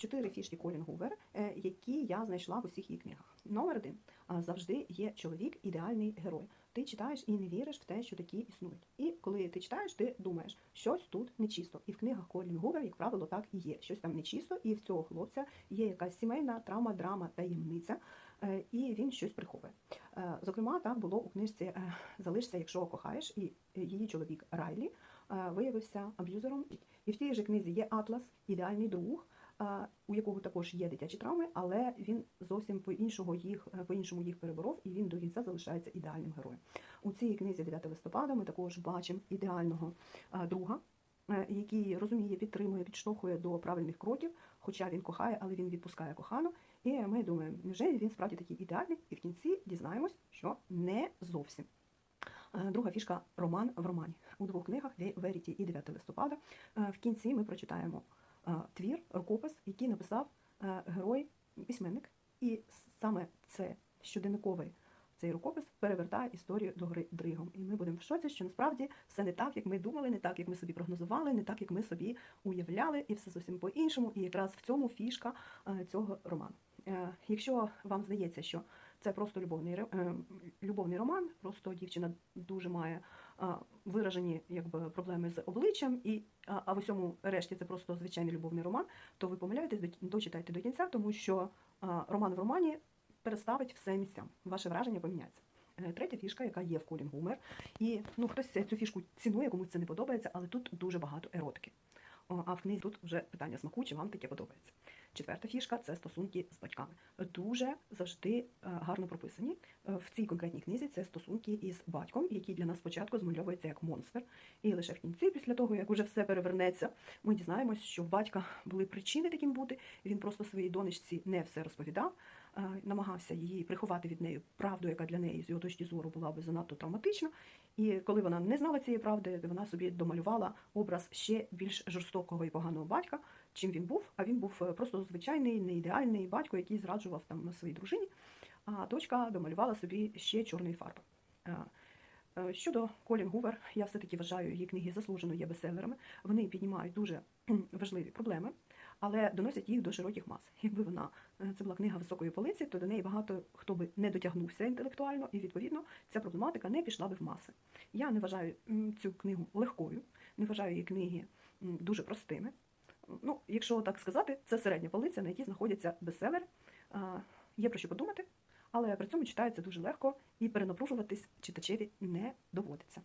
чотири фішки Колін Гувер, е, які я знайшла в усіх її книгах. Номер один завжди є чоловік, ідеальний герой. Ти читаєш і не віриш в те, що такі існують. І коли ти читаєш, ти думаєш, щось тут нечисто. І в книгах Колін Гувер, як правило, так і є. Щось там нечисто, і в цього хлопця є якась сімейна травма, драма, таємниця, е, і він щось приховує. Е, Зокрема, так було у книжці Залишся, якщо кохаєш, і її чоловік Райлі виявився аб'юзером. І в тій же книзі є Атлас, ідеальний друг, у якого також є дитячі травми, але він зовсім по іншого їх е, по іншому їх переборов, і він до кінця залишається ідеальним героєм. У цій книзі 9 листопада ми також бачимо ідеального друга. е, Який розуміє, підтримує, підштовхує до правильних кроків, хоча він кохає, але він відпускає кохану. І ми думаємо, невже він справді такий ідеальний? І в кінці дізнаємось, що не зовсім. Е, Друга фішка роман в романі. У двох книгах Веріті і 9 листопада. В кінці ми прочитаємо твір, рукопис, який написав е, герой письменник. І саме це щоденниковий цей рукопис перевертає історію до гри дригом. І ми будемо в шоці, що насправді все не так, як ми думали, не так, як ми собі прогнозували, не так, як ми собі уявляли, і все зовсім по-іншому. І якраз в цьому фішка е, цього роману. Е, Якщо вам здається, що це просто любовний е, любовний роман, просто дівчина дуже має а, виражені якби проблеми з обличчям, і а, в усьому решті це просто звичайний любовний роман, то ви помиляєтесь, дочитайте до кінця, тому що роман в романі переставить все місцям. Ваше враження поміняється. Е, Третя фішка, яка є в Колін Гумер, і ну хтось цю фішку цінує, комусь це не подобається, але тут дуже багато еротики. А в книзі тут вже питання смаку, чи вам таке подобається. Четверта фішка це стосунки з батьками. Дуже завжди е, гарно прописані. Е, В цій конкретній книзі це стосунки із батьком, який для нас спочатку змальовується як монстр. І лише в кінці, після того, як уже все перевернеться, ми дізнаємось, що в батька були причини таким бути. Він просто своїй донечці не все розповідав, намагався її приховати від неї правду, яка для неї з його точки зору була би занадто травматична. І коли вона не знала цієї правди, вона собі домалювала образ ще більш жорстокого і поганого батька, чим він був. А він був е, просто звичайний, неідеальний батько, який зраджував там своїй дружині. А дочка домалювала собі ще чорної фарби. Е, е, Щодо Колін Гувер, я все-таки вважаю, її книги заслужено є бестселерами. Вони піднімають дуже важливі проблеми, але доносять їх до широких мас. Якби вона е, це була книга високої полиці, то до неї багато хто би не дотягнувся інтелектуально, і відповідно ця проблематика не пішла би в маси. Я не вважаю цю книгу легкою, не вважаю її книги дуже простими. Ну, якщо так сказати, це середня полиця, на якій знаходяться бестселери. Є про що подумати, але при цьому читається дуже легко і перенапружуватись читачеві не доводиться.